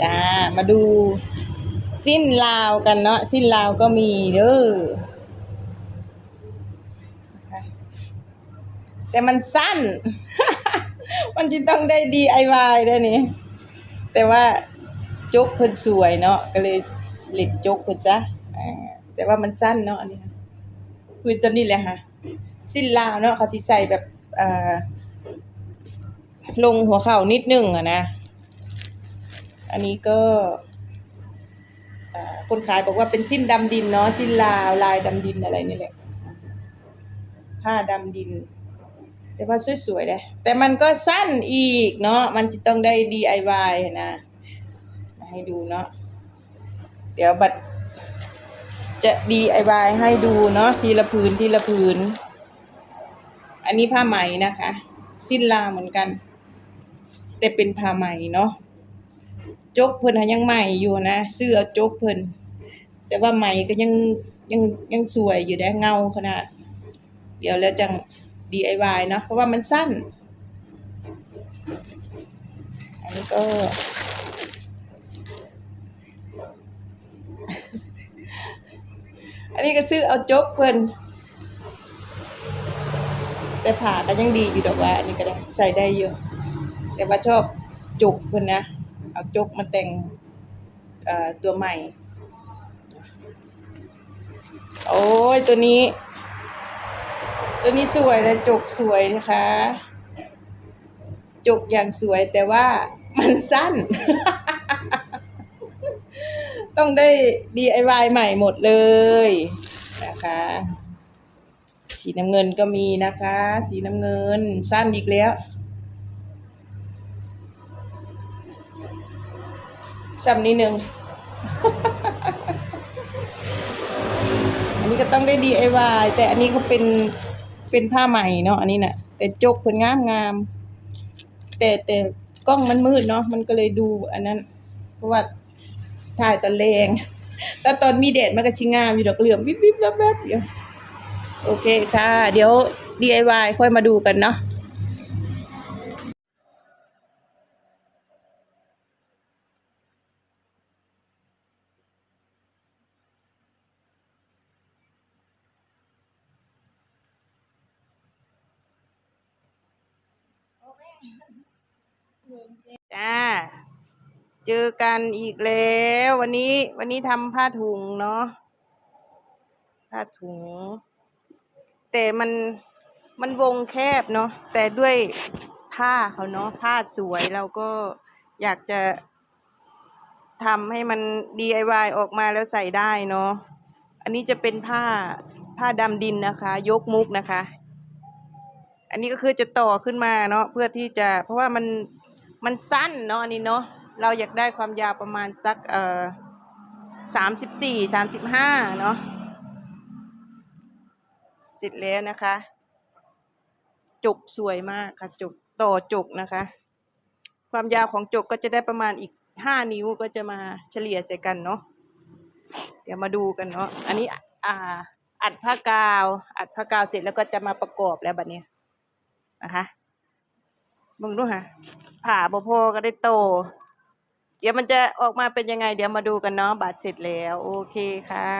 จ้า มาดู สิ้นลาวกันเนาะ สิ้นลาวก็มีเด้อ แต่มันสั้น มันจะต้องได้ DIY ได้นี่ แต่ว่าจกเพิ่นสวยเนาะ ก็เลยเล็ดจกเพิ่นซะแต่ว่ามันสั้นเนาะอันนี้คือจะนี่แหละค่ะ สิ้นลาวเนาะเขาสิใส่แบบเออลงหัวเข่านิดนึงอะนะ อันนี้ก็คนขายบอกว่าเป็นสิ้นดำดินเนาะสิ้นลาวลายดำดินอะไรนี่แหละ ผ้าดำดิน แต่ว่าสวยๆเลยแต่มันก็สั้นอีกเนาะมันจะต้องได้ DIY นะมาให้ดูเนาะเดี๋ยวบัดจะ DIY ให้ดูเนาะทีละผืนทีละผืน อันนี้ผ้าไหมนะคะ สิ้นลาเหมือนกัน แต่เป็นผ้าไหมเนาะ จกเพิ่นยังใหม่อยู่นะเสื้อจกเพิ่นแต่ว่าใหม่ก็ยังยังยังสวยอยู่ได้เงาขนาด เดี๋ยวแล้วจัง DIY เนาะเพราะว่ามันสั้น อันนี้ก็ อันนี้ก็ซื้อเอาจกเพิ่นแต่ผ่าก็ยังดีอยู่ดอกว่า อันนี้ก็ได้ใส่ได้อยู่ แต่ว่าชอบจุกเพิ่นนะ เอาจกมาแต่งตัวใหม่ โอ้ยตัวนี้ ตัวนี้สวยและจกสวยนะคะ จกอย่างสวยแต่ว่ามันสั้น ต้องได้ DIY ใหม่หมดเลยนะคะสีน้ำเงินก็มีนะคะ สีน้ำเงินสั้นอีกแล้ว ซ้ำนิดนึง อันนี้ก็ต้องได้ DIY แต่อันนี้เขาเป็นเป็นผ้าใหม่เนาะอันนี้น่ะ แต่จกเพิ่นงามงามแต่แต่กล้องมันมืดเนาะมันก็เลยดูอันนั้น เพราะว่าถ่ายตอนแรงแต่ตอนมีแดดมันก็ชิงามอยู่ดอกเหลือมวิบวิบแวบแวบอยู่โอเคค่ะ เดี๋ยว DIY ค่อยมาดูกันเนาะ จ้า เจอกันอีกแล้ว วันนี้ วันนี้ทำผ้าถุงเนาะผ้าถุง แต่มันมันวงแคบเนาะแต่ด้วยผ้าเขาเนาะผ้าสวยเราก็อยากจะทำให้มัน DIY ออกมาแล้วใส่ได้เนาะอันนี้จะเป็นผ้าผ้าดำดินนะคะ ยกมุกนะคะ อันนี้ก็คือจะต่อขึ้นมาเนาะเพื่อที่จะเพราะว่ามันมันสั้นเนาะอันนี้เนาะเราอยากได้ความยาวประมาณสักเอ่อสามสิบสี่สามสิบห้าเนาะเสร็จแล้วนะคะจุกสวยมากค่ะจุกต่อจุกนะคะ ความยาวของจุกก็จะได้ประมาณอีกห้านิ้วก็จะมาเฉลี่ยใส่กันเนาะเดี๋ยวมาดูกันเนาะอันนี้อ่าอัดผ้ากาว อัดผ้ากาวเสร็จแล้วก็จะมาประกอบแล้วบัดนี้ นะคะมึงดูฮะผ่าบโพก็ได้โต เดี๋ยวมันจะออกมาเป็นยังไง เดี๋ยวมาดูกันเนาะบาดเสร็จแล้ว โอเคค่ะ